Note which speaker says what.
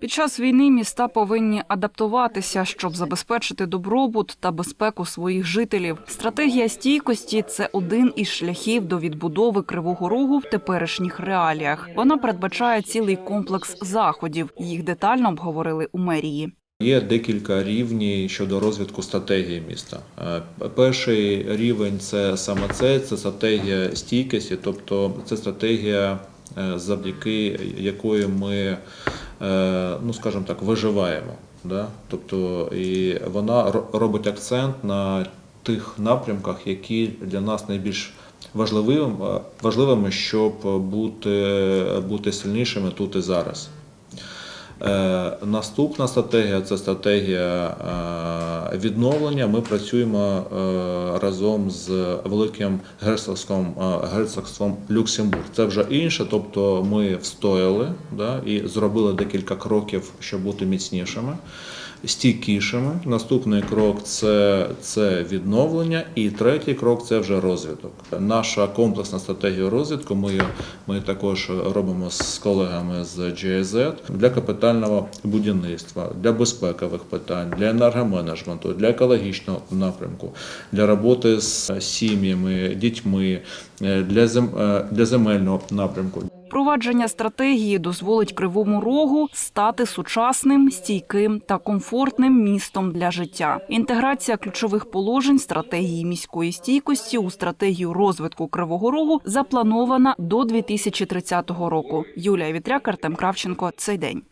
Speaker 1: Під час війни міста повинні адаптуватися, щоб забезпечити добробут та безпеку своїх жителів. Стратегія стійкості це один із шляхів до відбудови Кривого Рогу в теперішніх реаліях. Вона передбачає цілий комплекс заходів. Їх детально обговорили у мерії.
Speaker 2: Є декілька рівнів щодо розвитку стратегії міста. Е, Перший рівень це саме це, це стратегія стійкості, тобто це стратегія, е, завдяки якої ми, ну скажімо так, виживаємо. Да? Тобто, і вона робить акцент на тих напрямках, які для нас найбільш важливим, е, важливими, щоб бути, бути сильнішими тут і зараз. Е, Наступна стратегія це стратегія е, відновлення. Ми працюємо е, разом з Великим герцогством, е, герцогством Люксембург. Це вже інше, тобто ми встояли да, і зробили декілька кроків, щоб бути міцнішими, стійкішими. Наступний крок це, це відновлення, і третій крок це вже розвиток. Наша комплексна стратегія розвитку. Ми, ми також робимо з колегами з GIZ для капітального будівництва, для безпекових питань, для енергоменеджменту, для екологічного напрямку, для роботи з сім'ями, дітьми, е, для, зем, е, для земельного напрямку.
Speaker 1: Провадження стратегії дозволить Кривому Рогу стати сучасним, стійким та комфортним містом для життя. Інтеграція ключових положень стратегії міської стійкості у стратегію розвитку Кривого Рогу запланована до 2030 року. Юлія Вітряк, Артем Кравченко. Цей день.